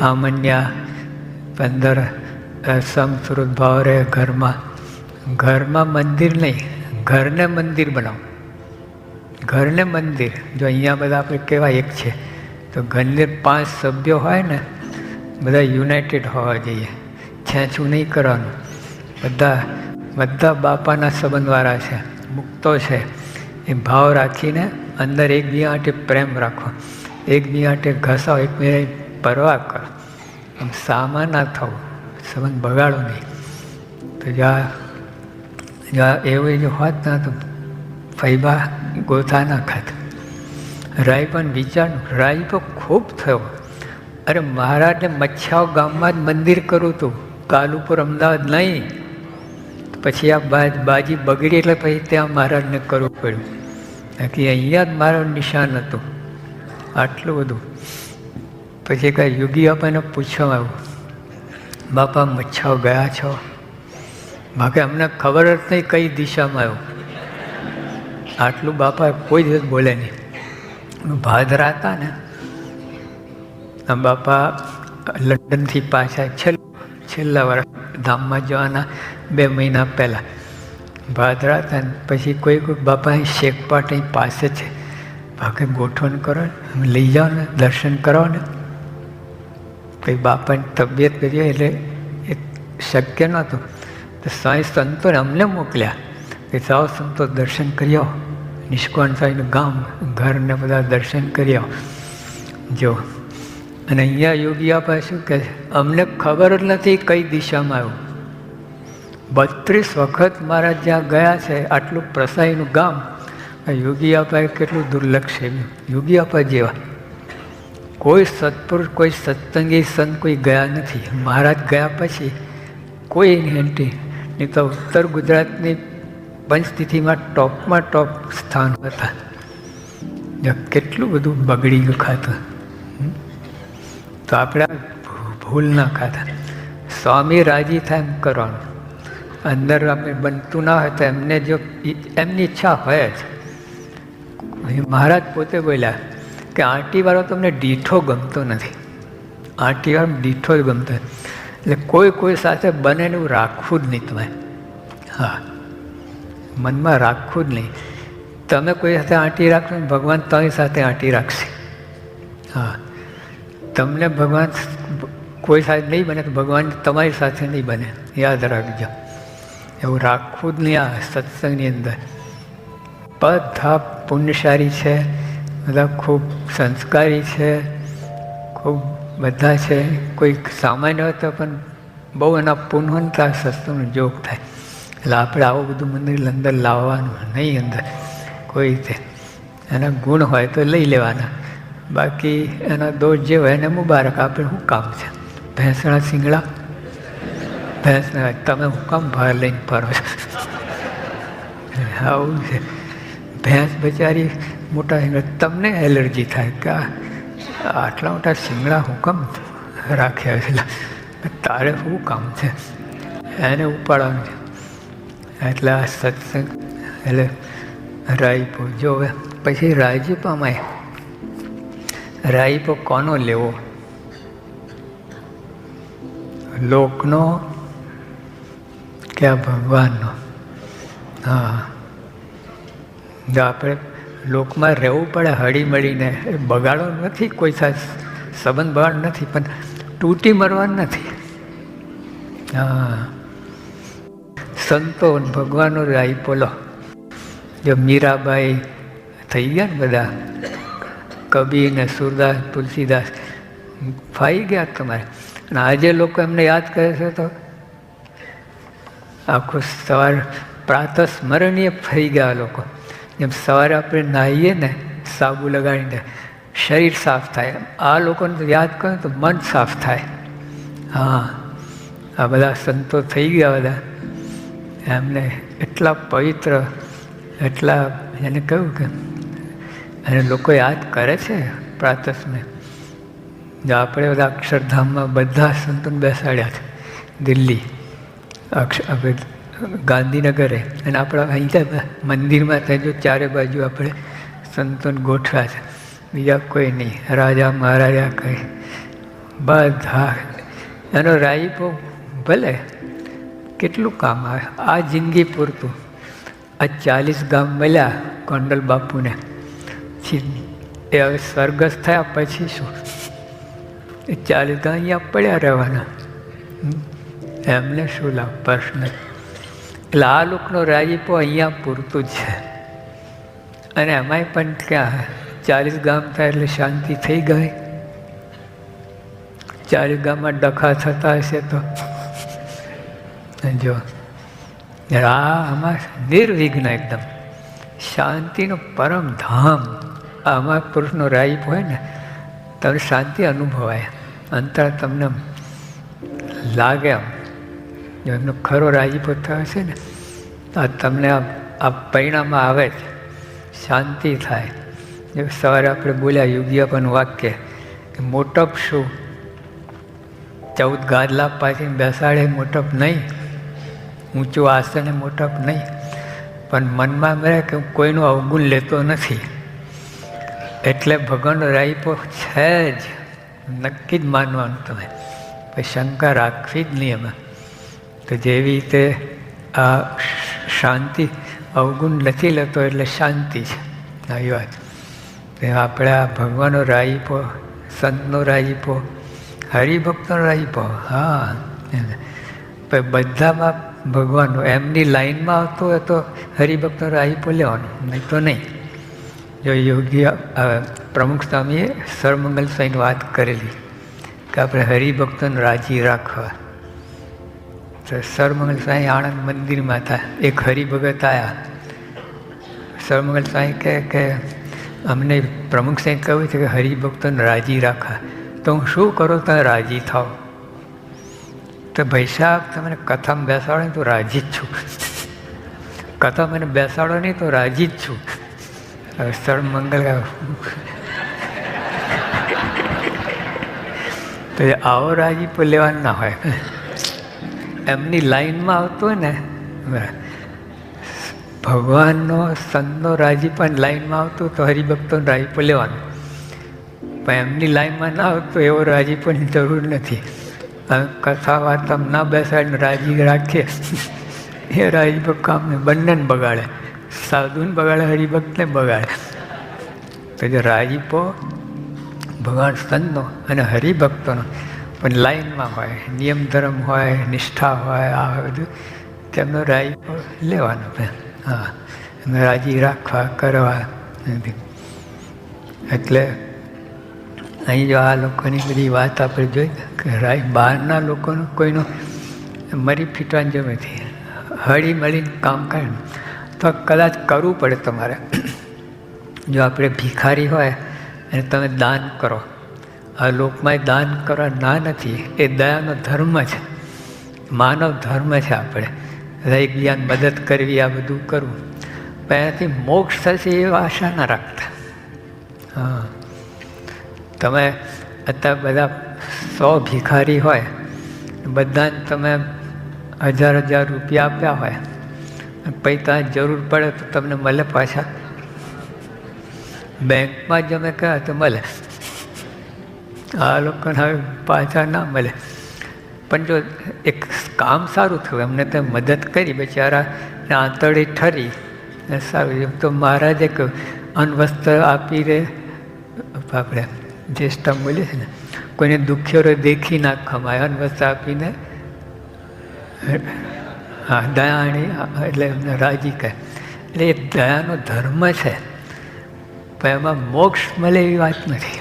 આમન્યા પંદર સમસ્વરૂપ ભાવ રહે ઘરમાં ઘરમાં મંદિર નહીં, ઘરને મંદિર બનાવો. ઘરને મંદિર, જો અહીંયા બધા આપણે કેવા એક છે, તો ઘરને પાંચ સભ્યો હોય ને, બધા યુનાઇટેડ હોવા જોઈએ. છેંછું નહીં કરવાનું. બધા બધા બાપાના સંબંધવાળા છે, મુક્તો છે. એ ભાવ રાખીને અંદર એકબીજા માટે પ્રેમ રાખો. એકબીજા માટે ઘસાઓ એકબીજા પરવા કર આમ સામા ના થવું સંબંધ બગાડો નહીં. તો જ્યાં જ્યાં એવું જો હોત ના તો ફૈબા ગોથા ના ખાત. રાય પણ વિચારનું, રાય તો ખૂબ થયો. અરે મહારાજને મચ્છાઓ ગામમાં જ મંદિર કરું હતું કાલુપુર અમદાવાદ નહીં. પછી આ બાજ બાજી બગડી એટલે પછી ત્યાં મહારાજને કરવું પડ્યું. બાકી અહીંયા જ મારું નિશાન હતું. આટલું બધું. પછી કાંઈ યોગી, આપણને પૂછવામાં આવ્યું બાપા, મચ્છાઓ ગયા છો? બાકી અમને ખબર જ નહીં કઈ દિશામાં આવ્યું આટલું બાપા કોઈ દિવસ બોલે નહીં. ભાદરા હતા ને બાપા લંડનથી પાછા છેલ્લા છેલ્લા વર્ષ ધામમાં જવાના બે મહિના પહેલાં. ભાદરા હતા ને પછી કોઈ કોઈ બાપા શેખપાટ અહીં પાસે છે. બાકી ગોઠવણ કરો ને લઈ જાઓ ને, દર્શન કરો ને. પછી બાપાની તબિયત કરી એટલે એ શક્ય નહોતું. તો સાંઈ સંતોને અમને મોકલ્યા કે જાઓ સંતો દર્શન કરી આવો નિષ્કોણ સાંઈનું ગામ, ઘરને બધા દર્શન કરી આવો જો, અને અહીંયા યોગી આપા શું કહે અમને ખબર જ નથી કઈ દિશામાં આવ્યું. બત્રીસ વખત મારા જ્યાં ગયા છે, આટલું પ્રસાઈનું ગામ યોગી આપાએ કેટલું દુર્લક્ષ છે. યોગી આપા જેવા. કોઈ સત્પુરુષ, કોઈ સત્સંગી સંત કોઈ ગયા નથી. મહારાજ ગયા પછી કોઈ નહીં એન્ટી નહીં તો ઉત્તર ગુજરાતની પંચતિથિમાં ટોપમાં ટોપ સ્થાન હતા. કેટલું બધું બગડી ગયું ખાતું. તો આપણે ભૂલ ના ખાતા. સ્વામી રાજી થાય એમ કરવાનું. અંદર આપણે બનતું ના હોય તો એમને જો એમની ઈચ્છા હોય જ. મહારાજ પોતે બોલ્યા કે આંટીવાળો તમને દીઠો ગમતો નથી. આંટીવાળો દીઠો જ ગમતો એટલે કોઈ કોઈ સાથે બને એવું રાખવું જ નહીં તમે. હા. મનમાં રાખવું જ નહીં. તમે કોઈ સાથે આંટી રાખશો ભગવાન તમારી સાથે આંટી રાખશે. હા. તમને ભગવાન કોઈ સાથે નહીં બને તો ભગવાન તમારી સાથે નહીં બને. યાદ રાખજો. એવું રાખવું જ નહીં આ સત્સંગની અંદર. બધા પુણ્યશાળી છે. બધા ખૂબ સંસ્કારી છે, ખૂબ બધા છે. કોઈક સામાન્ય હોય તો પણ બહુ એના પુનઃતા સત્સંગનો જોગ થાય. એટલે આપણે આવું બધું મંદિર અંદર લાવવાનું નહીં અંદર, કોઈ રીતે. એના ગુણ હોય તો લઈ લેવાના. બાકી એના દોષ જે હોય એને મુબારક. આપણે શું કામ છે? ભેંસણા સિંગડા ભેંસના તમે હું કામ ભાર લઈને ફરો છો? આવું છે. ભેંસ બચારી મોટા સિંગડા તમને એલર્જી થાય કે આટલા મોટા શિંગડા હું કામ રાખ્યા છે? તારે શું કામ છે? એને ઉપાડવાનું છે. એટલે આ સત્સંગ, એટલે રાઈપો જો પછી રાજીપામાં રાઈપો કોનો લેવો? લોકનો કે ભગવાનનો? હા. આપણે લોકમાં રહેવું પડે હળી મળીને બગાડો નથી, કોઈ સાથે સંબંધ બગાડ નથી, પણ તૂટી મરવાનું નથી. હા. સંતો ભગવાનનો રાઈપો બોલો જો મીરાબાઈ થઈ ગયા ને બધા, કબીર ને સુરદાસ, તુલસીદાસ, ફાઈ ગયા તમારે. અને આજે લોકો એમને યાદ કરે છે તો આખું સવાર પ્રાતઃ સ્મરણીય થઈ ગયા લોકો. જેમ સવારે આપણે નાહીએ ને સાબુ લગાડીને શરીર સાફ થાય. આ લોકોને યાદ કરો તો મન સાફ થાય. હા, આ બધા સંતો થઈ ગયા બધા. એમને એટલા પવિત્ર, એટલા એને કહ્યું કે અને લોકો યાદ કરે છે પ્રાતસને જો આપણે બધા અક્ષરધામમાં બધા સંતોને બેસાડ્યા છે, દિલ્હી, અક્ષ ગાંધીનગરે. અને આપણા અહીં મંદિરમાં ત્યાં જો ચારે બાજુ આપણે સંતોન ગોઠવ્યા છે. બીજા કોઈ નહીં. રાજા મહારાજા કંઈ. બધા. એનો રાઈપો ભલે. કેટલું કામ આવે? આ જિંદગી પૂરતું. આ ચાલીસ ગામ મળ્યા કોંડલ બાપુને. એ હવે સ્વર્ગસ્થ થયા પછી શું? એ ચાલીસ ગામ અહીંયા પડ્યા રહેવાના. એમને શું લાભ? પ્રશ્ન. એટલે આ લોકોનો રાજીપો અહીંયા પૂરતું જ છે. અને એમાંય પણ ક્યાં ચાલીસ ગામ થાય એટલે શાંતિ થઈ ગઈ. ચાલીસ ગામમાં ડખા થતા હશે તો. જો, આ આમાં નિર્વિઘ્ન એકદમ. શાંતિનો પરમ ધામ. આમાં પુરુષનો રાઈપ હોય ને તમને શાંતિ અનુભવાય. અંતર તમને લાગે આમ. જો એમનો ખરો રાજીપો થયો છે ને, તો તમને આ પરિણામમાં આવે જ. શાંતિ થાય. જો સવારે આપણે બોલ્યા યુગિયાપન વાક્ય કે મોટપ શું? ચૌદ ગાદલા પાછી બેસાડે મોટપ નહીં. ઊંચું આસને મોટપ નહીં. પણ મનમાં મળે કે હું કોઈનું અવગુણ લેતો નથી. એટલે ભગવાનનો રાઈપો છે જ. નક્કી જ માનવાનું તમે. પછી શંકા રાખવી જ નહીં એમાં તો જેવી રીતે આ શાંતિ અવગુણ નથી લેતો એટલે શાંતિ છે. આવી વાત. આપણે આ ભગવાનનો રાજીપો સંતનો રાજીપો હરિભક્તનો રાજીપો હા બધામાં ભગવાનનો એમની લાઈનમાં આવતો હોય તો હરિભક્તનો રાજીપો લેવાનો. નહીં તો નહીં. જો યોગી પ્રમુખ સ્વામીએ સરમંગલ સ્વાઈની વાત કરેલી કે આપણે હરિભક્તોને રાજી રાખવા. તો સરમંગલ સાંઈ આણંદ મંદિરમાં હતા. એક હરિભગત આવ્યા સરમંગલ સાંઈ કહે કે, અમને પ્રમુખ સાંઈ કહ્યું છે કે હરિભક્તોને રાજી રાખા. તો હું શું કરું? તમે રાજી થાવ તો ભાઈ સાહેબ, તમને કથામાં બેસાડો તો રાજી જ છું. કથા મને બેસાડો નહીં તો રાજી જ છું. હવે મંગલ તો આવો આવો રાજીપો લેવાનું ના હોય. એમની લાઈનમાં આવતો હોય ને ભગવાનનો, સંતનો રાજીપન લાઈનમાં આવતો તો હરિભક્તોનો રાજીપો લેવાનો. પણ એમની લાઈનમાં ના આવતો એવો રાજીપોની જરૂર નથી. કથા વાર્તા ના બેસાડીને રાજી રાખીએ એ રાજીભક્ત કામને બંનેને બગાડે. સાધુને બગાડે, હરિભક્તને બગાડે. તો જે રાજીપો ભગવાન સંતનો અને હરિભક્તોનો પણ લાઈનમાં હોય, નિયમ ધર્મ હોય, નિષ્ઠા હોય, આ બધું તેમનો રાજીપો લેવાનો હા રાજી રાખવા, કરવા એટલે અહીં જો આ લોકોની બધી વાત આપણે જોઈ, કે રાય બહારના લોકોનું કોઈનું મરી ફીટવાની જ નથી. હળી મળીને કામ કરે. તો કદાચ કરવું પડે તમારે. જો આપણે ભિખારી હોય, અને તમે દાન કરો. આ લોકમાં દાન કરવા ના નથી. એ દયાનો ધર્મ છે. માનવ ધર્મ છે આપણે. રહી જ્ઞાન મદદ કરવી આ બધું કરવું. પણ એનાથી મોક્ષ થશે એવી આશા ના રાખતા. હા. તમે અત્યારે બધા સો ભિખારી હોય. બધાને તમે હજાર હજાર રૂપિયા આપ્યા હોય. પૈસા જરૂર પડે તો તમને મળે પાછા. બેંકમાં જ અમે કહ્યા તો મળે. આ લોકોને હવે પાછા ના મળે. પણ જો એક કામ સારું થયું, એમને તો મદદ કરી બિચારા આંતળી ઠરી. ને સારું, એમ તો મહારાજે કહ્યું અનવસ્ત્ર આપી રે. આપણે જ્યેષ્ઠા બોલીએ છે ને, કોઈને દુખ્યો દેખી ના ખમાય અનવસ્ત્ર આપીને. હા, દયાણી, એટલે એમને રાજી કહે એટલે એ દયાનો ધર્મ છે. પણ એમાં મોક્ષ મળે એવી વાત નથી.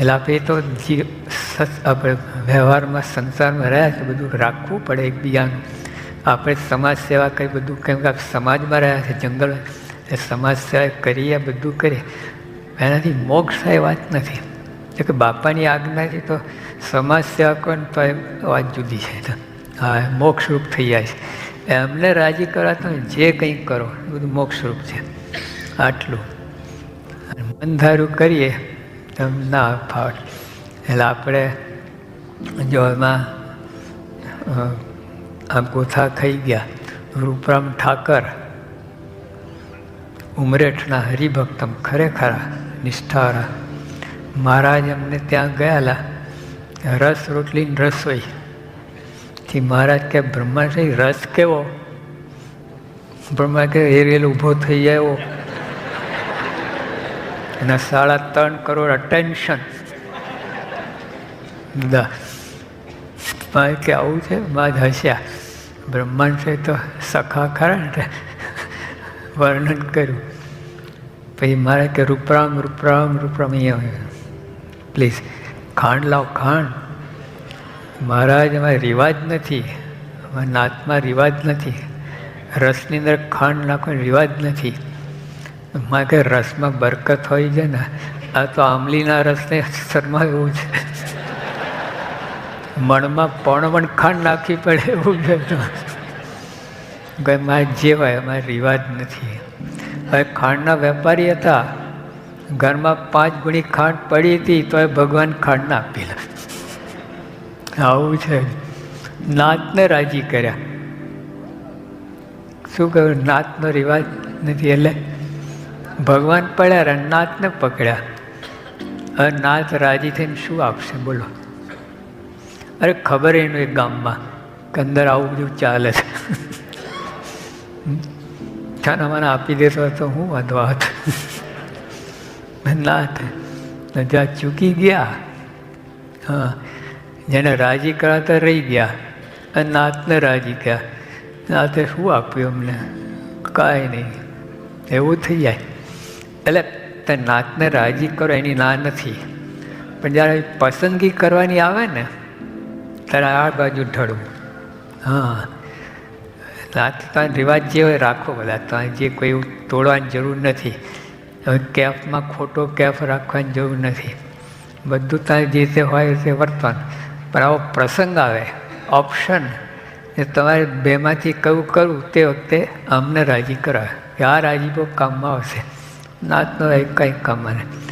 એટલે આપણે તો જી આપણે વ્યવહારમાં, સંસારમાં રહ્યા છે, બધું રાખવું પડે એકબીજાનું. આપણે સમાજ સેવા કંઈ બધું, કેમ કે સમાજમાં રહ્યા છે જંગલ એ સમાજ સેવા કરીએ, બધું કરીએ. એનાથી મોક્ષ થાય વાત નથી. એટલે કે બાપાની આજ્ઞાથી તો સમાજ સેવા કરો તો એ વાત જુદી છે. હા, મોક્ષરૂપ થઈ જાય છે. એમને રાજી કરવા તમે જે કંઈ કરો, એ બધું મોક્ષરૂપ છે. આટલું. મંધારું કરીએ. તો ના ફાવે. એટલે આપણે જો એમાં આ ગોથા ખાઈ ગયા. રૂપરામ ઠાકર, ઉમરેઠના હરિભક્તમ, ખરેખર નિષ્ઠારા. મહારાજ અમને ત્યાં ગયેલા. રસ રોટલી રસોઈ થી મહારાજ કે બ્રહ્માશ્રી રસ કેવો? બ્રહ્મા કે, એ રેલ ઊભો થઈ જાય એવો એના સાડા ત્રણ કરોડ અટેન્શન મારે કે આવું છે? બાદ હસ્યા. બ્રહ્માંડ છે તો સખા ખરા ને વર્ણન કર્યું. પછી મારે કે રૂપરામ રૂપરામ રૂપરામ અહીંયા પ્લીઝ, ખાંડ લાવ, ખાંડ. મહારાજ એમાં રિવાજ નથી. અમારા નાતમાં રિવાજ નથી. રસની અંદર ખાંડ નાખવાનો રિવાજ નથી. મારે કે રસમાં બરકત હોય છે ને, આ તો આંબલીના રસને શરમા એવું છે. મણમાં પણ પણ ખાંડ નાખવી પડે એવું છે મારે જેવાય અમારે રિવાજ નથી. હવે ખાંડના વેપારી હતા. ઘરમાં પાંચ ગુણી ખાંડ પડી હતી તો એ ભગવાન ખાંડ ના આપેલા. આવું છે. નાતને રાજી કર્યા. શું કહ્યું? નાતનો રિવાજ નથી એટલે ભગવાન પડ્યા, રણનાથને પકડ્યા. નાથ રાજી થઈને શું આપશે, બોલો. અરે ખબર એનું એક ગામમાં, કે અંદર આવું બધું ચાલે છે. છાના મને આપી દેતો તો હું વાંધો હાથ નાથ, જ્યાં ચૂકી ગયા, હા, જેને રાજી કરાતા રહી ગયા, અને નાથને રાજી ગયા નાથે શું આપ્યું અમને? કાંઈ નહીં. એવું થઈ જાય. એટલે તે નાતને રાજી કરો એની ના નથી. પણ જ્યારે પસંદગી કરવાની આવે ને, ત્યારે આ બાજુ ઢળવું. હા. નાત ત્યાં રિવાજ જે હોય રાખો બધા. ત્યાં જે કોઈ તોડવાની જરૂર નથી. હવે કેફમાં ખોટો કેફ રાખવાની જરૂર નથી. બધું ત્યાં જે તે હોય તે વર્તવાનું પણ આવો પ્રસંગ આવે ઓપ્શન એ તમારે બેમાંથી કયું કરવું તે વખતે અમને રાજી કરાવે. કે આ રાજીપો કામમાં આવશે. નાતનો કંઈ કામમાં નહીં